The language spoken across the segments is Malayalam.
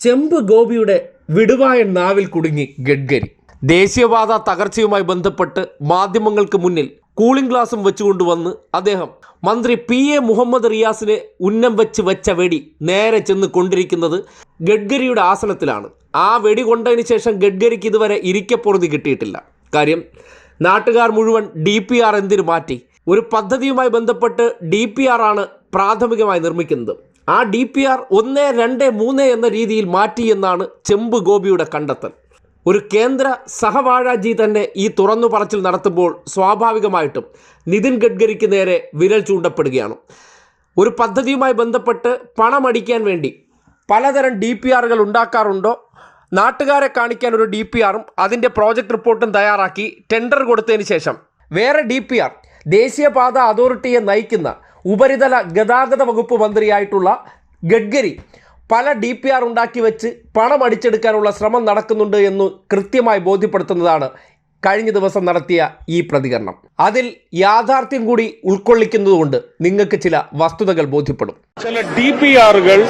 ചെമ്പ് ഗോപിയുടെ വിടുവായൻ നാവിൽ കുടുങ്ങി ഗഡ്കരി. ദേശീയപാത തകർച്ചയുമായി ബന്ധപ്പെട്ട് മാധ്യമങ്ങൾക്ക് മുന്നിൽ കൂളിംഗ് ഗ്ലാസും വെച്ചുകൊണ്ടുവന്ന് അദ്ദേഹം മന്ത്രി പി എ മുഹമ്മദ് റിയാസിനെ ഉന്നം വെച്ച് വെച്ച വെടി നേരെ ചെന്ന് കൊണ്ടിരിക്കുന്നത് ഗഡ്കരിയുടെ ആസനത്തിലാണ്. ആ വെടി കൊണ്ടതിന് ശേഷം ഗഡ്കരിക്ക് ഇതുവരെ ഇരിക്കപ്പുറതി കിട്ടിയിട്ടില്ല. കാര്യം നാട്ടുകാർ മുഴുവൻ ഡി പി ആർ എന്തിനു മാറ്റി? ഒരു പദ്ധതിയുമായി ബന്ധപ്പെട്ട് ഡി പി ആർ ആണ് പ്രാഥമികമായി നിർമ്മിക്കുന്നത്. ആ ഡി പി ആർ ഒന്ന് രണ്ട് മൂന്ന് എന്ന രീതിയിൽ മാറ്റി എന്നാണ് ചെമ്പ് ഗോപിയുടെ കണ്ടെത്തൽ. ഒരു കേന്ദ്ര സഹവാഴാജി തന്നെ ഈ തുറന്നു പറച്ചിൽ നടത്തുമ്പോൾ സ്വാഭാവികമായിട്ടും നിതിൻ ഗഡ്കരിക്ക് നേരെ വിരൽ ചൂണ്ടപ്പെടുകയാണ്. ഒരു പദ്ധതിയുമായി ബന്ധപ്പെട്ട് പണമടിക്കാൻ വേണ്ടി പലതരം ഡി പി ആറുകൾ ഉണ്ടാക്കാറുണ്ടോ? നാട്ടുകാരെ കാണിക്കാൻ ഒരു ഡി പി ആറും അതിന്റെ പ്രോജക്റ്റ് റിപ്പോർട്ടും തയ്യാറാക്കി ടെൻഡർ കൊടുത്തതിന് ശേഷം വേറെ ഡി പി ആർ ദേശീയപാത അതോറിറ്റിയെ നയിക്കുന്ന ഉപരിതല ഗതാഗത വകുപ്പ് മന്ത്രിയായിട്ടുള്ള ഗഡ്കരി പല ഡി പി ആർ ഉണ്ടാക്കി വെച്ച് പണം അടിച്ചെടുക്കാനുള്ള ശ്രമം നടക്കുന്നുണ്ട് എന്ന് കൃത്യമായി ബോധ്യപ്പെടുത്തുന്നതാണ് കഴിഞ്ഞ ദിവസം നടത്തിയ ഈ പ്രതികരണം. അതിൽ യാഥാർത്ഥ്യം കൂടി ഉൾക്കൊള്ളിക്കുന്നതുകൊണ്ട് നിങ്ങൾക്ക് ചില വസ്തുതകൾ ബോധ്യപ്പെടും. ചില ഡി പി ആറുകൾ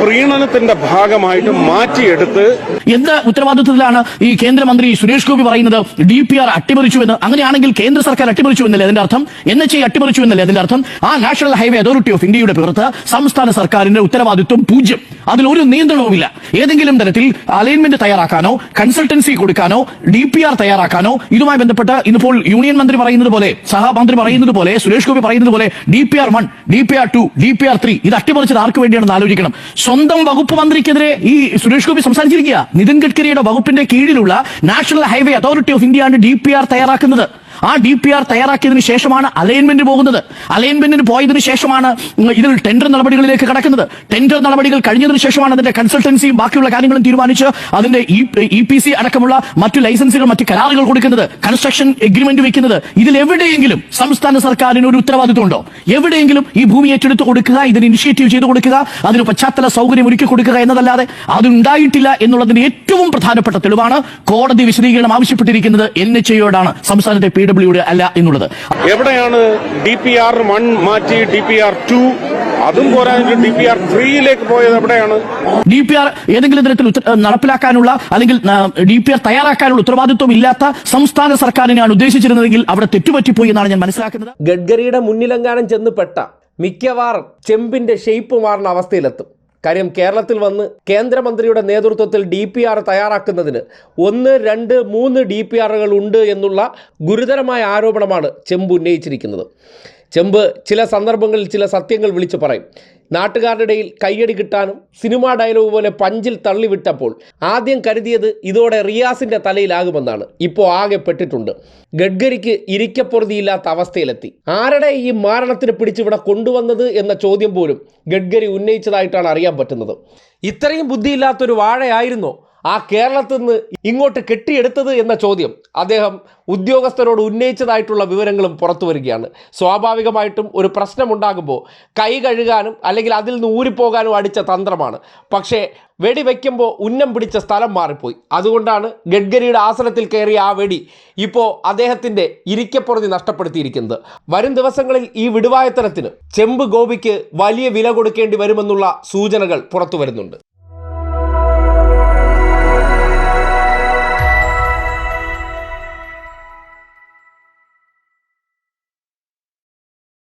പ്രീണനത്തിന്റെ ഭാഗമായിട്ട് മാറ്റിയെടുത്ത് എന്ത് ഉത്തരവാദിത്വത്തിലാണ് ഈ കേന്ദ്രമന്ത്രി സുരേഷ് ഗോപി പറയുന്നത്? ഡി പി ആർ അട്ടിമറിച്ചു എന്ന് അങ്ങനെയാണെങ്കിൽ കേന്ദ്ര സർക്കാർ അട്ടിമറിച്ചു എന്നല്ലേ അതിന്റെ അർത്ഥം? എൻ എച്ച് ഐ അട്ടിമറിച്ചു എന്നല്ലേ അതിന്റെ അർത്ഥം? ആ നാഷണൽ ഹൈവേ അതോറിറ്റി ഓഫ് ഇന്ത്യയുടെ പുറത്ത് സംസ്ഥാന സർക്കാരിന്റെ ഉത്തരവാദിത്വം പൂജ്യം. അതിൽ ഒരു നിയന്ത്രണവുമില്ല. ഏതെങ്കിലും തരത്തിൽ അലൈൻമെന്റ് തയ്യാറാക്കാനോ കൺസൾട്ടൻസി കൊടുക്കാനോ ഡി പി ആർ തയ്യാറാക്കാനോ ഇതുമായി ബന്ധപ്പെട്ട് ഇന്നിപ്പോൾ യൂണിയൻ മന്ത്രി പറയുന്നത് പോലെ സഹമന്ത്രി പറയുന്നത് പോലെ സുരേഷ് ഗോപി പറയുന്നത് പോലെ D P R one D P R two D P R three ഇത് അട്ടിമറിച്ചത് ആർക്ക് വേണ്ടിയാണെന്ന് ആലോചിക്കണം. സ്വന്തം വകുപ്പ് മന്ത്രിക്കെതിരെ ഈ സുരേഷ് ഗോപി സംസാരിച്ചിരിക്കുക. നിതിൻ ഗഡ്കരിയുടെ വകുപ്പിന്റെ കീഴിലുള്ള national highway authority of India ആണ് ഡി പി ആർ തയ്യാറാക്കുന്നത്. ആ ഡി പി ആർ തയ്യാറാക്കിയതിനു ശേഷമാണ് അലൈൻമെന്റ് പോകുന്നത്. അലൈൻമെന്റിന് പോയതിനു ശേഷമാണ് ഇതിൽ ടെൻഡർ നടപടികളിലേക്ക് കടക്കുന്നത്. ടെൻഡർ നടപടികൾ കഴിഞ്ഞതിന് ശേഷമാണ് അതിന്റെ കൺസൾട്ടൻസിയും ബാക്കിയുള്ള കാര്യങ്ങളും തീരുമാനിച്ച് അതിന്റെ ഇ പി സി അടക്കമുള്ള മറ്റു ലൈസൻസുകൾ മറ്റു കരാറുകൾ കൊടുക്കുന്നത് കൺസ്ട്രക്ഷൻ എഗ്രിമെന്റ് വെക്കുന്നത്. ഇതിൽ എവിടെയെങ്കിലും സംസ്ഥാന സർക്കാരിന് ഒരു ഉത്തരവാദിത്വം ഉണ്ടോ എവിടെയെങ്കിലും ഈ ഭൂമി ഏറ്റെടുത്ത് കൊടുക്കുക ഇതിന് ഇനിഷ്യേറ്റീവ് ചെയ്ത് കൊടുക്കുക അതിന് പശ്ചാത്തല സൗകര്യം ഒരുക്കി കൊടുക്കുക എന്നതല്ലാതെ അതുണ്ടായിട്ടില്ല എന്നുള്ളതിന്റെ ഏറ്റവും പ്രധാനപ്പെട്ട തെളിവാണ് കോടതി വിശദീകരണം ആവശ്യപ്പെട്ടിരിക്കുന്നത് എൻ എച്ച് സംസ്ഥാനത്തെ പി ഡബ്ല്യുടെ അല്ല എന്നുള്ളത്. എവിടെയാണ് ഡി പി ആർ വൺ മാറ്റി ഡി പി ആർ ടു? അതും പോരാഞ്ഞിട്ട് ഡി പി ആർ ത്രീയിലേക്ക് പോയത് എവിടെയാണ്? ഡി പി ആർ ഏതെങ്കിലും തരത്തിൽ നടപ്പിലാക്കാനുള്ള അല്ലെങ്കിൽ ഡി പി ആർ തയ്യാറാക്കാനുള്ള ഉത്തരവാദിത്വം ഇല്ലാത്ത സംസ്ഥാന സർക്കാരിനെയാണ് ഉദ്ദേശിച്ചിരുന്നതെങ്കിൽ അവിടെ തെറ്റുപറ്റിപ്പോയി എന്നാണ് ഞാൻ മനസ്സിലാക്കുന്നത്. ഗഡ്കരിയുടെ മുന്നിലെങ്ങാനും ചെന്ന് പെട്ട മിക്കവാറും ചെമ്പിന്റെ ഷെയ്പ്പ് മാറുന്ന അവസ്ഥയിലെത്തും. കാര്യം കേരളത്തിൽ വന്ന് കേന്ദ്രമന്ത്രിയുടെ നേതൃത്വത്തിൽ ഡി പി ആർ തയ്യാറാക്കുന്നതിന് ഒന്ന് രണ്ട് മൂന്ന് ഡി പി ആറുകൾ ഉണ്ട് എന്നുള്ള ഗുരുതരമായ ആരോപണമാണ് ചെമ്പ് ഉന്നയിച്ചിരിക്കുന്നത്. ചെമ്പ് ചില സന്ദർഭങ്ങളിൽ ചില സത്യങ്ങൾ വിളിച്ചു പറയും. നാട്ടുകാരുടെ ഇടയിൽ കയ്യടി കിട്ടാനും സിനിമാ ഡയലോഗ് പോലെ പഞ്ചിൽ തള്ളിവിട്ടപ്പോൾ ആദ്യം കരുതിയത് ഇതോടെ റിയാസിന്റെ തലയിലാകുമെന്നാണ്. ഇപ്പോൾ ആകെ പെട്ടിട്ടുണ്ട്. ഗഡ്കരിക്ക് ഇരിക്കപ്പൊറുതിയില്ലാത്ത അവസ്ഥയിലെത്തി. ആരുടെ ഈ മാരണത്തിന് പിടിച്ചിവിടെ കൊണ്ടുവന്നത് എന്ന ചോദ്യം പോലും ഗഡ്കരി ഉന്നയിച്ചതായിട്ടാണ് അറിയാൻ പറ്റുന്നത്. ഇത്രയും ബുദ്ധിയില്ലാത്തൊരു വാഴയായിരുന്നോ? ആ കേരളത്തിൽ നിന്ന് ഇങ്ങോട്ട് കെട്ടിയെടുത്തത് എന്ന ചോദ്യം അദ്ദേഹം ഉദ്യോഗസ്ഥരോട് ഉന്നയിച്ചതായിട്ടുള്ള വിവരങ്ങളും പുറത്തു വരികയാണ്. സ്വാഭാവികമായിട്ടും ഒരു പ്രശ്നമുണ്ടാകുമ്പോൾ കൈ കഴുകാനും അല്ലെങ്കിൽ അതിൽ നിന്ന് ഊരിപ്പോകാനും അടിച്ച തന്ത്രമാണ്. പക്ഷേ വെടി വെടിവെക്കുമ്പോൾ ഉന്നം പിടിച്ച സ്ഥലം മാറിപ്പോയി. അതുകൊണ്ടാണ് ഗഡ്കരിയുടെ ആസനത്തിൽ കയറിയ ആ വെടി ഇപ്പോൾ അദ്ദേഹത്തിന്റെ ഇരിക്കപ്പുറതി നഷ്ടപ്പെടുത്തിയിരിക്കുന്നത്. വരും ദിവസങ്ങളിൽ ഈ വിടുവായത്തരത്തിന് ചെമ്പ് ഗോപിക്ക് വലിയ വില കൊടുക്കേണ്ടി വരുമെന്നുള്ള സൂചനകൾ പുറത്തു വരുന്നുണ്ട്.